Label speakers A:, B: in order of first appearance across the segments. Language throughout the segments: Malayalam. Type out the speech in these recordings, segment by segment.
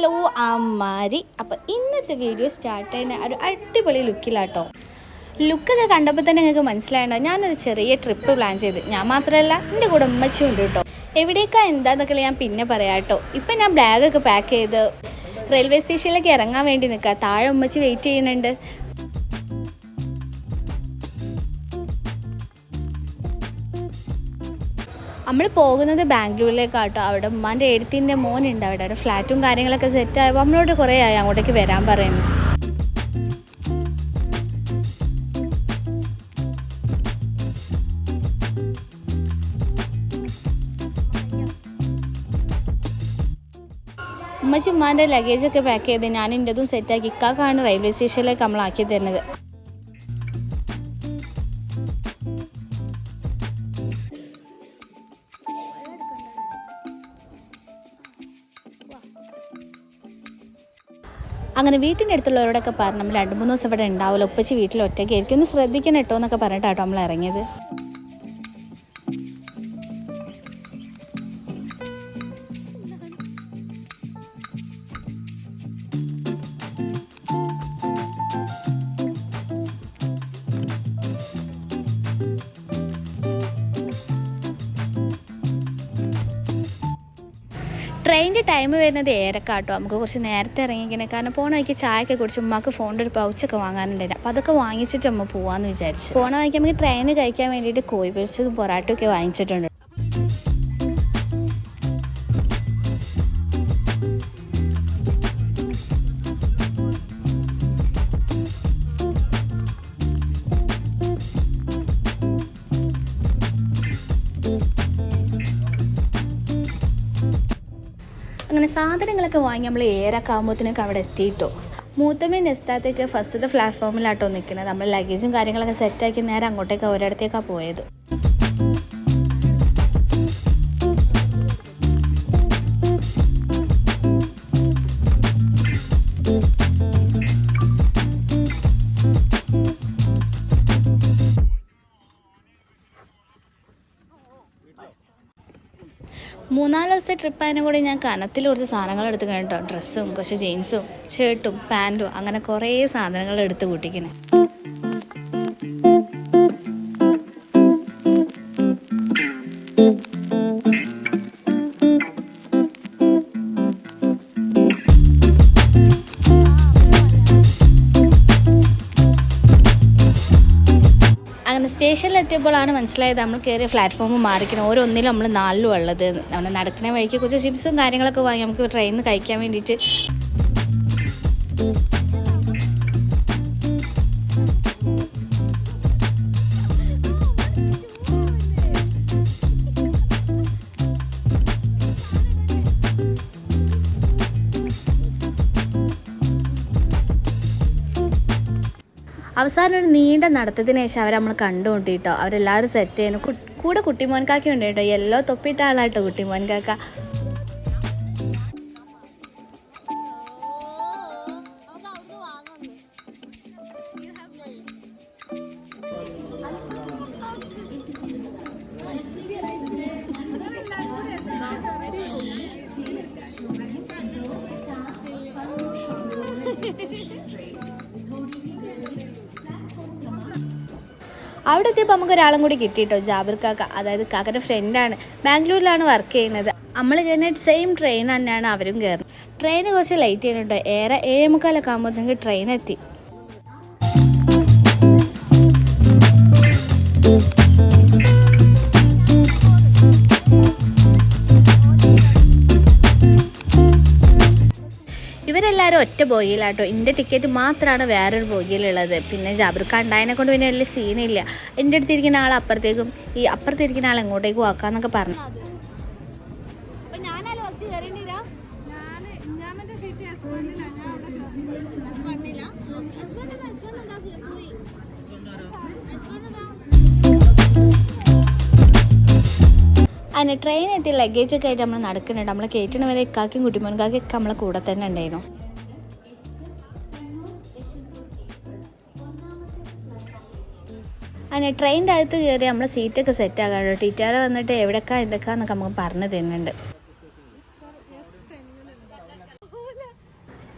A: ഹലോ അമ്മാരി. അപ്പോൾ ഇന്നത്തെ വീഡിയോ സ്റ്റാർട്ട് ചെയ്യുന്ന ഒരു അടിപൊളി ലുക്കിലാട്ടോ ലുക്കൊക്കെ കണ്ടപ്പോൾ തന്നെ നിങ്ങൾക്ക് മനസ്സിലായണ്ടോ ഞാനൊരു ചെറിയ ട്രിപ്പ് പ്ലാൻ ചെയ്ത്. ഞാൻ മാത്രമല്ല എന്റെ കൂടെ ഉമ്മച്ചും ഉണ്ട് കേട്ടോ എവിടേക്കാ എന്താന്നൊക്കെ ഞാൻ പിന്നെ പറയാം കേട്ടോ ഇപ്പം ഞാൻ ബാഗൊക്കെ പാക്ക് ചെയ്ത് റെയിൽവേ സ്റ്റേഷനിലേക്ക് ഇറങ്ങാൻ വേണ്ടി നിൽക്കുക താഴെ ഉമ്മച്ചി വെയിറ്റ് ചെയ്യുന്നുണ്ട്. നമ്മൾ പോകുന്നത് ബാംഗ്ലൂരിലേക്കാട്ടോ. അവിടെ ഉമ്മാന്റെ എഴുത്തിന്റെ മോനുണ്ട് അവിടെ. അവിടെ ഫ്ലാറ്റും കാര്യങ്ങളൊക്കെ സെറ്റ് ആയപ്പോൾ നമ്മളോട് കുറേ ആയി അങ്ങോട്ടേക്ക് വരാൻ പറയുന്നു. ഉമ്മച്ചി ഉമ്മാന്റെ ലഗേജൊക്കെ പാക്ക് ചെയ്ത് ഞാൻ എന്റെതും സെറ്റാക്കി ഇക്കാക്കാണ് റെയിൽവേ സ്റ്റേഷനിലേക്ക് നമ്മളാക്കി തരുന്നത്. അങ്ങനെ വീട്ടിന്റെ അടുത്തുള്ളവരോടൊക്കെ പറഞ്ഞു നമ്മൾ രണ്ട് മൂന്ന് ദിവസം ഇവിടെ ഉണ്ടാവില്ല ഉപ്പച്ചി വീട്ടിൽ ഒറ്റയ്ക്ക് ആയിരിക്കും. ഒന്ന് ശ്രദ്ധിക്കണം കേട്ടോ എന്നൊക്കെ പറഞ്ഞിട്ടാട്ടോ നമ്മൾ ഇറങ്ങിയത്. ട്രെയിനിന്റെ ടൈം വരുന്നത് ഏരക്കാട്ടോ നമുക്ക് കുറച്ച് നേരത്തെ ഇറങ്ങിക്കണേ കാരണം പോണ വഴിക്ക് ചായയൊക്കെ കുടിച്ച് ഉമ്മാക്ക് ഫോണിന്റെ ഒരു പൗച്ചൊക്കെ വാങ്ങാനുണ്ടായിരുന്നു. അപ്പോൾ അതൊക്കെ വാങ്ങിച്ചിട്ട് അമ്മ പോവാന്ന് വിചാരിച്ചു. പോണ വഴിക്ക് നമുക്ക് ട്രെയിന് കഴിക്കാൻ വേണ്ടിയിട്ട് കോഴി പൊരിച്ചതും വാങ്ങിച്ചിട്ടുണ്ട്. അങ്ങനെ സാധനങ്ങളൊക്കെ വാങ്ങി നമ്മൾ ഏറൊക്കെ ആകുമ്പോഴത്തേനൊക്കെ അവിടെ എത്തിയിട്ടോ. മൂത്തമ്മ നെസ്താത്തേക്ക് ഫസ്റ്റത്തെ പ്ലാറ്റ്ഫോമിലാട്ടോ നിൽക്കുന്നത് നമ്മൾ ലഗേജും കാര്യങ്ങളൊക്കെ സെറ്റാക്കി നേരെ അങ്ങോട്ടേക്ക് ഒരിടത്തേക്കാണ് പോയത്. മൂന്നാൽ ദിവസത്തെ ട്രിപ്പായതിനും കൂടി ഞാൻ കനത്തിൽ കുറച്ച് സാധനങ്ങൾ എടുത്ത് കഴിഞ്ഞിട്ടോ ഡ്രസ്സും കുറച്ച് ജീൻസും ഷർട്ടും പാന്റും അങ്ങനെ കുറേ സാധനങ്ങൾ എടുത്ത് കൂട്ടിക്കണേ എത്തിയപ്പോഴാണ് മനസ്സിലായത് നമ്മൾ കയറിയ പ്ലാറ്റ്ഫോം മാറിക്കണം ഓരോന്നിലും നമ്മൾ നാലിലും ഉള്ളത്. നമ്മൾ നടക്കുന്ന വഴിക്ക് കുറച്ച് ചിപ്സും കാര്യങ്ങളൊക്കെ വാങ്ങി നമുക്ക് ട്രെയിനിൽ കഴിക്കാൻ വേണ്ടിയിട്ട്. അവസാനം ഒരു നീണ്ട നടത്തത്തിന് ശേഷം അവരെ നമ്മൾ കണ്ടുകൊണ്ടിട്ടോ അവരെല്ലാവരും സെറ്റ് ചെയ്യുന്നു. കൂടെ കുട്ടിമോൻകാക്ക ഉണ്ട് കേട്ടോ. യെല്ലോ തൊപ്പിട്ട ആളാട്ടോ കുട്ടിമോൻകാക്ക. അവിടെ എത്തിയപ്പോൾ നമുക്ക് ഒരാളും കൂടി കിട്ടിയിട്ടോ ജാബിർ കാക്ക. അതായത് കാക്കന്റെ ഫ്രണ്ടാണ് ബാംഗ്ലൂരിലാണ് വർക്ക് ചെയ്യുന്നത്. നമ്മൾ കയറുന്ന സെയിം ട്രെയിൻ തന്നെയാണ് അവരും കയറുന്നത് ട്രെയിൻ കുറച്ച് ലേറ്റ് ചെയ്യുന്നുണ്ടോ. ഏറെ ഏഴ് മുക്കാലൊക്കെ ആകുമ്പോഴത്തേക്ക് ട്രെയിൻ എത്തി. ഇവരെല്ലാവരും ഒറ്റ ബോഗിയിലാട്ടോ എന്റെ ടിക്കറ്റ് മാത്രമാണ് വേറൊരു ബോഗിയിലുള്ളത് പിന്നെ ജാബിർക്ക ഉണ്ടായതിനെ കൊണ്ട് പിന്നെ വലിയ സീനില്ല എന്റെ അടുത്തിരിക്കുന്ന ആൾ അപ്പുറത്തേക്കും ഈ അപ്പുറത്തിരിക്കുന്ന ആൾ എങ്ങോട്ടേക്കും ആക്കാന്നൊക്കെ പറഞ്ഞു. അതിന് ട്രെയിൻ എത്തി ലഗേജ് ഒക്കെ ആയിട്ട് നമ്മൾ നടക്കുന്നുണ്ട്. നമ്മളെ കയറ്റണ വരെ ഇക്കാക്കും കുട്ടിമോൻകാക്കൊക്കെ നമ്മളെ കൂടെ തന്നെ ഉണ്ടായിരുന്നു. അങ്ങനെ ട്രെയിനിന്റെ അകത്ത് കയറി നമ്മൾ സീറ്റൊക്കെ സെറ്റ് കേട്ടോ ടീച്ചറെ വന്നിട്ട് എവിടെക്കാ എന്തൊക്കെയാന്നൊക്കെ നമുക്ക് പറഞ്ഞു തരുന്നുണ്ട്.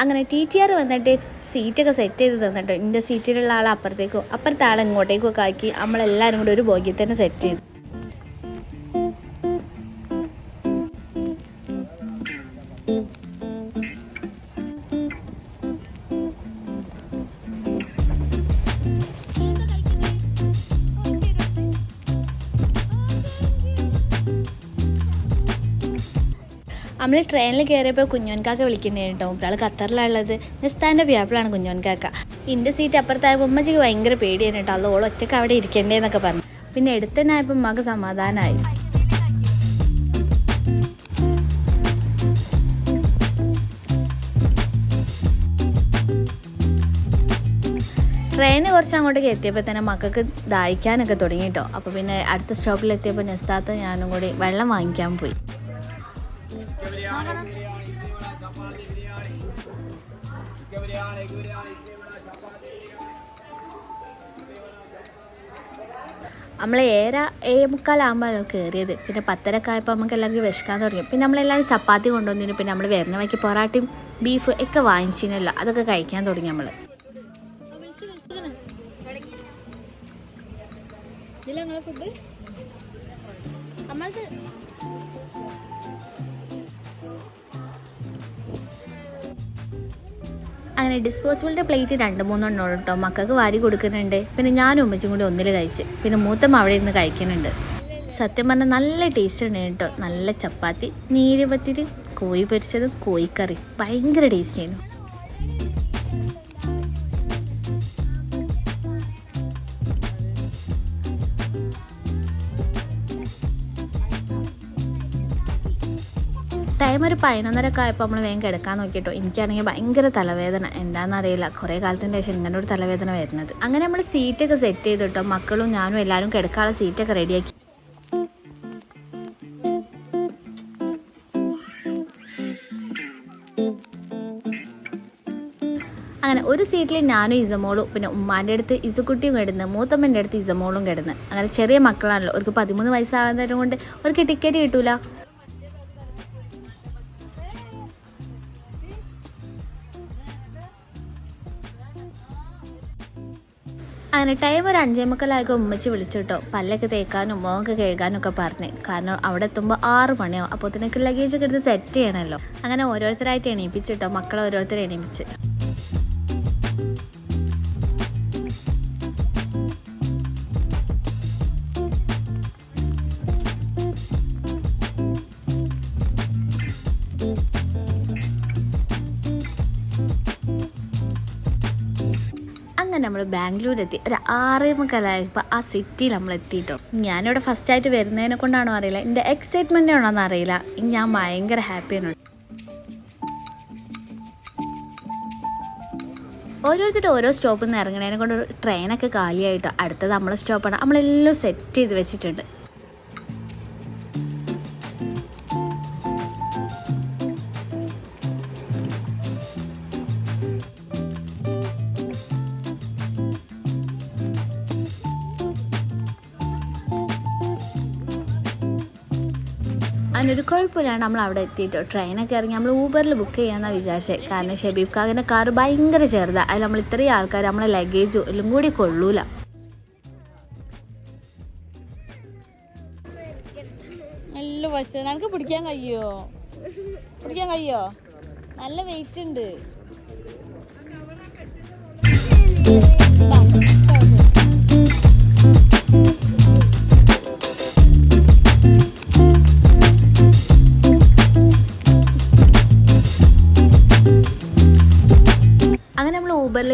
A: അങ്ങനെ ടി ടി ആർ വന്നിട്ട് സീറ്റൊക്കെ സെറ്റ് ചെയ്ത് തന്നിട്ടോ എന്റെ സീറ്റിലുള്ള ആൾ അപ്പുറത്തേക്കോ അപ്പുറത്തെ ആൾ ഇങ്ങോട്ടേക്കും ഒക്കെ ആക്കി നമ്മളെല്ലാവരും കൂടി ഒരു ബോഗ്യത്തന്നെ തന്നെ സെറ്റ് ചെയ്തു. നമ്മൾ ട്രെയിനിൽ കയറിയപ്പോൾ കുഞ്ഞോൻകാക്ക വിളിക്കുന്നേ കേട്ടോ. ഒരാൾ ഖത്തറിലുള്ളത് നിസ്താന്റെ വ്യാപ്പിളാണ് കുഞ്ഞോൻകാക്ക എന്റെ സീറ്റ് അപ്പുറത്തായപ്പോൾ ഉമ്മച്ചിക്ക് ഭയങ്കര പേടിയാണ് കേട്ടോ. അത് ഓൾ ഒറ്റയ്ക്ക് അവിടെ ഇരിക്കണ്ടേന്നൊക്കെ പറഞ്ഞു. പിന്നെ എടുത്തനായപ്പോൾ ഉമ്മക്ക് സമാധാനമായി ട്രെയിന് കുറച്ച് അങ്ങോട്ടേക്ക് എത്തിയപ്പോൾ തന്നെ മക്കൾക്ക് ദാഹിക്കാനൊക്കെ തുടങ്ങി കേട്ടോ. അപ്പോൾ പിന്നെ അടുത്ത സ്റ്റോപ്പിൽ എത്തിയപ്പോൾ നെസ്താത്ത ഞാനും കൂടി വെള്ളം വാങ്ങിക്കാൻ പോയി. നമ്മൾ ഏഴര ഏഴ് മുക്കാലാകുമ്പോൾ കയറിയത് പിന്നെ പത്തരക്കായപ്പോൾ നമുക്ക് എല്ലാവർക്കും വിശക്കാൻ തുടങ്ങി. പിന്നെ നമ്മളെല്ലാവരും ചപ്പാത്തി കൊണ്ടുവന്നിന് പിന്നെ നമ്മൾ വരുന്ന വയ്ക്ക് പൊറാട്ടയും ബീഫ് ഒക്കെ വാങ്ങിച്ചിനല്ലോ അതൊക്കെ കഴിക്കാൻ തുടങ്ങി നമ്മൾ ഫുഡ് നമ്മളത് അങ്ങനെ ഡിസ്പോസിബിളിന്റെ പ്ലേറ്റ് രണ്ട് മൂന്നെണ്ണം ഉള്ളൂ കേട്ടോ മക്കൾക്ക് വാരി കൊടുക്കുന്നുണ്ട്. പിന്നെ ഞാനും ഉമ്മച്ചും കൂടി ഒന്നിൽ കഴിച്ച്. പിന്നെ മൂത്തം അവിടെ ഇരുന്ന് കഴിക്കുന്നുണ്ട്. സത്യം പറഞ്ഞാൽ നല്ല ടേസ്റ്റ് ഉണ്ട് കേട്ടോ നല്ല ചപ്പാത്തി നീര് പത്തിരി കോഴി പൊരിച്ചതും കോഴിക്കറി. ഭയങ്കര ടേസ്റ്റ് പതിനൊന്നരക്കെ ആയപ്പോൾ നമ്മൾ വേഗം കിടക്കാൻ നോക്കിയിട്ടോ. എനിക്കാണെങ്കിൽ ഭയങ്കര തലവേദന. എന്താണെന്നറിയില്ല കുറേ കാലത്തിന് ശേഷം ഇങ്ങനെ ഒരു തലവേദന വരുന്നത്. അങ്ങനെ നമ്മൾ സീറ്റൊക്കെ സെറ്റ് ചെയ്തിട്ടോ. മക്കളും ഞാനും എല്ലാവരും കിടക്കാനുള്ള സീറ്റൊക്കെ റെഡിയാക്കി. അങ്ങനെ ഒരു സീറ്റിൽ ഞാനും ഇസമോളും പിന്നെ ഉമ്മാന്റെ അടുത്ത് ഇസുക്കുട്ടിയും കിടന്ന് മൂത്തമ്മന്റെ അടുത്ത് ഇസമോളും കിടന്ന്. അങ്ങനെ ചെറിയ മക്കളാണല്ലോ. അവർക്ക് പതിമൂന്ന് വയസ്സാകുന്നതിനെ കൊണ്ട് അവർക്ക് ടിക്കറ്റ് കിട്ടൂല. അങ്ങനെ ടൈം ഒരു അഞ്ചേ ഉമ്മച്ചി വിളിച്ചു കേട്ടോ പല്ലൊക്കെ തേക്കാനും മുഖമൊക്കെ കഴുകാനും ഒക്കെ പറഞ്ഞ്. കാരണം അവിടെ എത്തുമ്പോൾ ആറ് മണിയാവും. അപ്പോൾ തന്നെ ലഗേജ് ഒക്കെ എടുത്ത് സെറ്റ് ചെയ്യണമല്ലോ അങ്ങനെ ഓരോരുത്തരായിട്ട് എണീപ്പിച്ചു കേട്ടോ മക്കളെ ഓരോരുത്തരെ എണീപ്പിച്ച്. നമ്മൾ ബാംഗ്ലൂർ എത്തി ഒരു ആറേ മുക്കാലായപ്പോൾ ആ സിറ്റിയിൽ നമ്മൾ എത്തിയിട്ടോ ഞാനിവിടെ ഫസ്റ്റ് ആയിട്ട് വരുന്നതിനെ കൊണ്ടാണോ അറിയില്ല. എന്റെ എക്സൈറ്റ്മെന്റ് ആണോന്ന് അറിയില്ല. ഞാൻ ഭയങ്കര ഹാപ്പിയാണ് ഓരോരുത്തരും ഓരോ സ്റ്റോപ്പിൽ നിന്ന് ഇറങ്ങണേനെ കൊണ്ട് ട്രെയിനൊക്കെ കാലിയായിട്ടോ. അടുത്തത് നമ്മളെ സ്റ്റോപ്പാണ് നമ്മളെല്ലാം സെറ്റ് ചെയ്ത് വെച്ചിട്ടുണ്ട്. അതിനൊരു കുഴപ്പമില്ലാണ്ട് നമ്മൾ അവിടെ എത്തിയിട്ടോ? ട്രെയിനൊക്കെ ഇറങ്ങി നമ്മൾ ഊബറിൽ ബുക്ക് ചെയ്യാമെന്നാണ് വിചാരിച്ചത് കാരണം ഷബീബ് കാഗിന്റെ കാർ ഭയങ്കര ചെറുതാണ് അതിൽ നമ്മൾ ഇത്രയും ആൾക്കാർ നമ്മളെ ലഗേജും എല്ലാം കൂടി കൊള്ളൂല.
B: നല്ല വശ. നമുക്ക് പിടിക്കാൻ കഴിയോ? പിടിക്കാൻ കഴിയോ? നല്ല വെയിറ്റ് ഉണ്ട്.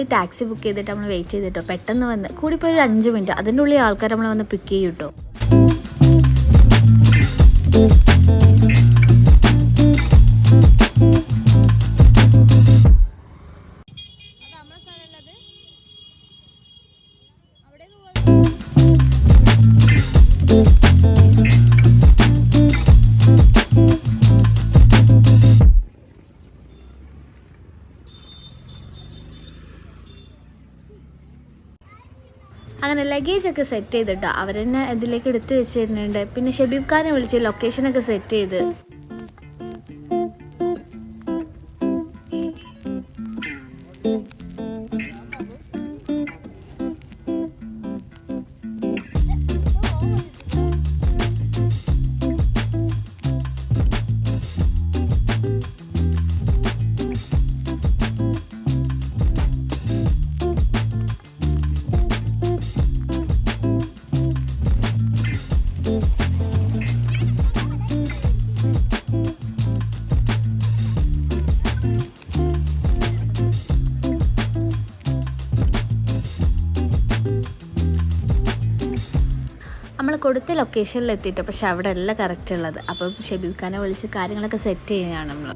A: ഊബറിൽ ടാക്സി ബുക്ക് ചെയ്തിട്ട് നമ്മൾ വെയിറ്റ് ചെയ്തിട്ടോ പെട്ടെന്ന് വന്ന് കൂടിപ്പോയി ഒരു അഞ്ച് മിനിറ്റ്. അതിന്റെ ഉള്ളിൽ ആൾക്കാർ നമ്മൾ വന്ന് പിക്ക് ചെയ്യും കേട്ടോ. അങ്ങനെ ലഗേജ് ഒക്കെ സെറ്റ് ചെയ്തിട്ടോ അവരെന്നെ ഇതിലേക്ക് എടുത്തു വെച്ചിരുന്നുണ്ട്. പിന്നെ ഷബീബ് ഖാനെ വിളിച്ച് ലൊക്കേഷനൊക്കെ സെറ്റ് ചെയ്ത്. നമ്മൾ കൊടുത്ത ലൊക്കേഷനിൽ എത്തിയിട്ട് പക്ഷെ അവിടെ അല്ല കറക്റ്റ് ഉള്ളത്. അപ്പം ഷെബീബ് ഖാനെ വിളിച്ച് കാര്യങ്ങളൊക്കെ സെറ്റ് ചെയ്യുകയാണ് നമ്മൾ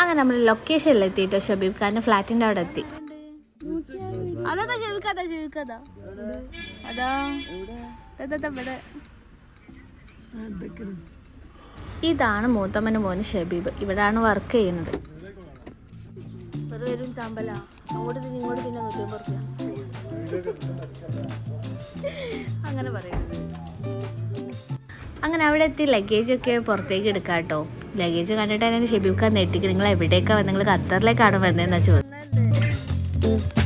A: അങ്ങനെ നമ്മൾ ലൊക്കേഷനിൽ എത്തിയിട്ട് ഷബീബ് ഖാന്റെ ഫ്ലാറ്റിന്റെ അവിടെ എത്തി.
B: അതാ ഇവിടെ.
A: ഇതാണ് മൂത്തമ്മന് മോന് ഷബീബ്. ഇവിടാണ് വർക്ക് ചെയ്യുന്നത്.
B: വെറും വരും ചാമ്പല. അങ്ങോട്ട് തിരി ഇങ്ങോട്ട് തിന്നെ നൂറ്റമ്പത് റുപ്യ.
A: അങ്ങനെ അങ്ങനെ അവിടെ എത്തി ലഗേജ് ഒക്കെ പുറത്തേക്ക് എടുക്കാം കേട്ടോ ലഗേജ് കണ്ടിട്ട് അതിന് ഷെബീബ് ഖാൻ നെട്ടിക്ക് നിങ്ങൾ എവിടേക്കാണ് നിങ്ങൾ ഖത്തറിലേക്കാണ് വന്നതെന്നാ ചോദിച്ചു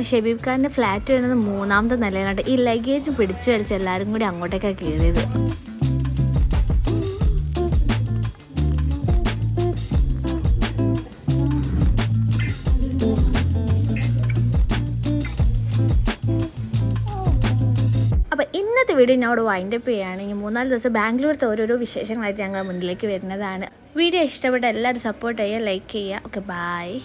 A: അങ്ങനെ ഷെബീബ് ഖാന്റെ ഫ്ലാറ്റ് വരുന്നത് മൂന്നാമത്തെ നിലയിലാണ്. ഈ ലഗേജ് പിടിച്ചു വലിച്ച് എല്ലാവരും കൂടി അങ്ങോട്ടേക്കാണ് കയറിയത്. ഇന്നത്തെ വീഡിയോ ഞാൻ അവിടെ വൈൻഡപ്പ് ചെയ്യുകയാണ്. ഇനി മൂന്നാൽ ദിവസം ബാംഗ്ലൂരത്തെ ഓരോരോ വിശേഷങ്ങളായിട്ട് ഞങ്ങൾ മുന്നിലേക്ക് വരുന്നതാണ്. വീഡിയോ ഇഷ്ടപ്പെട്ട എല്ലാവരും സപ്പോർട്ട് ചെയ്യുക ലൈക്ക് ചെയ്യുക. Okay bye